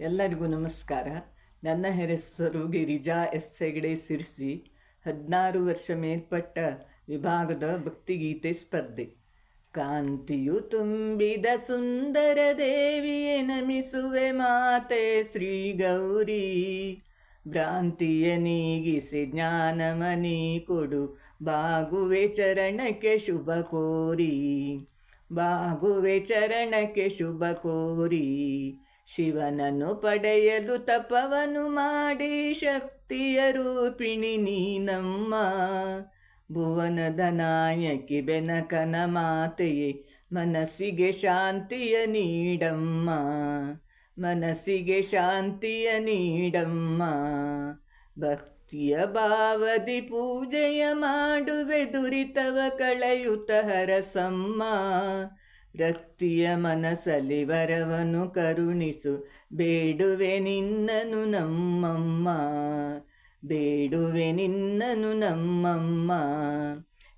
ಎಲ್ಲರಿಗೂ ನಮಸ್ಕಾರ. ನನ್ನ ಹೆಸರು ಗಿರಿಜಾ ಎಸ್ ಹೆಗಡೆ ಸಿರ್ಸಿ, ಹದಿನಾರು ವರ್ಷ ಮೇಲ್ಪಟ್ಟ ವಿಭಾಗದ ಭಕ್ತಿಗೀತೆ ಸ್ಪರ್ಧೆ. ಕಾಂತಿಯು ತುಂಬಿದ ಸುಂದರ ದೇವಿಯೇ ನಮಿಸುವೆ ಮಾತೆ ಶ್ರೀ ಗೌರಿ. ಭ್ರಾಂತಿಯ ನೀಗಿಸಿ ಜ್ಞಾನಮನಿ ಕೊಡು, ಬಾಗುವೆ ಚರಣಕ್ಕೆ ಶುಭ ಕೋರಿ. ಬಾಗುವೆ ಚರಣಕ್ಕೆ ಶುಭ ಕೋರಿ. ಶಿವನನ್ನು ಪಡೆಯಲು ತಪವನು ಮಾಡಿ ಶಕ್ತಿಯ ರೂಪಿಣಿ ನೀನಮ್ಮ. ಭುವನದ ನಾಯಕಿ ಬೆನಕನ ಮಾತೆಯೇ, ಮನಸ್ಸಿಗೆ ಶಾಂತಿಯ ನೀಡಮ್ಮ. ಮನಸ್ಸಿಗೆ ಶಾಂತಿಯ ನೀಡಮ್ಮ. ಭಕ್ತಿಯ ಭಾವದಿ ಪೂಜೆಯ ಮಾಡುವೆ ದುರಿತವ ಕಳೆಯುತ ಹರಸಮ್ಮ. ರಕ್ತಿಯ ಮನಸಲಿ ವರವನು ಕರುಣಿಸು. ಬೇಡುವೆ ನಿನ್ನನು ನಮ್ಮಮ್ಮ. ಬೇಡುವೆ ನಿನ್ನನು ನಮ್ಮಮ್ಮ.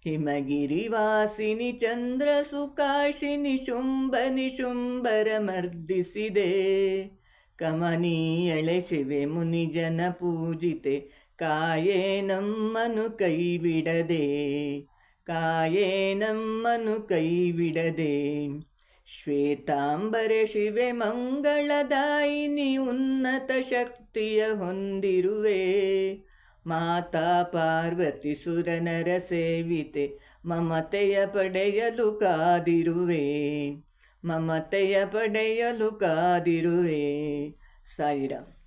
ಹಿಮಗಿರಿ ವಾಸಿನಿ ಚಂದ್ರ ಸುಕಾಶಿನಿ ಶುಂಭನಿ ಶುಂಭರ ಮರ್ದಿಸಿದೆ. ಕಮನೀಯಳೆ ಶಿವೆ ಮುನಿಜನ ಪೂಜಿತೆ. ಕಾಯೇ ನಮ್ಮನು ಕೈ ಬಿಡದೆ ಕಾಯೇ ನಮ್ಮನು ಕೈ ಬಿಡದೆ ಶ್ವೇತಾಂಬರೆ ಶಿವೆ ಮಂಗಳದಾಯಿನಿ ಉನ್ನತ ಶಕ್ತಿಯ ಹೊಂದಿರುವೆ. ಮಾತಾ ಪಾರ್ವತಿ ಸುರನರ ಸೇವಿತೆ, ಮಮತೆಯ ಪಡೆಯಲು ಕಾದಿರುವೆ. ಮಮತೆಯ ಪಡೆಯಲು ಕಾದಿರುವೆ. ಸಾಯಿರಾಮ್.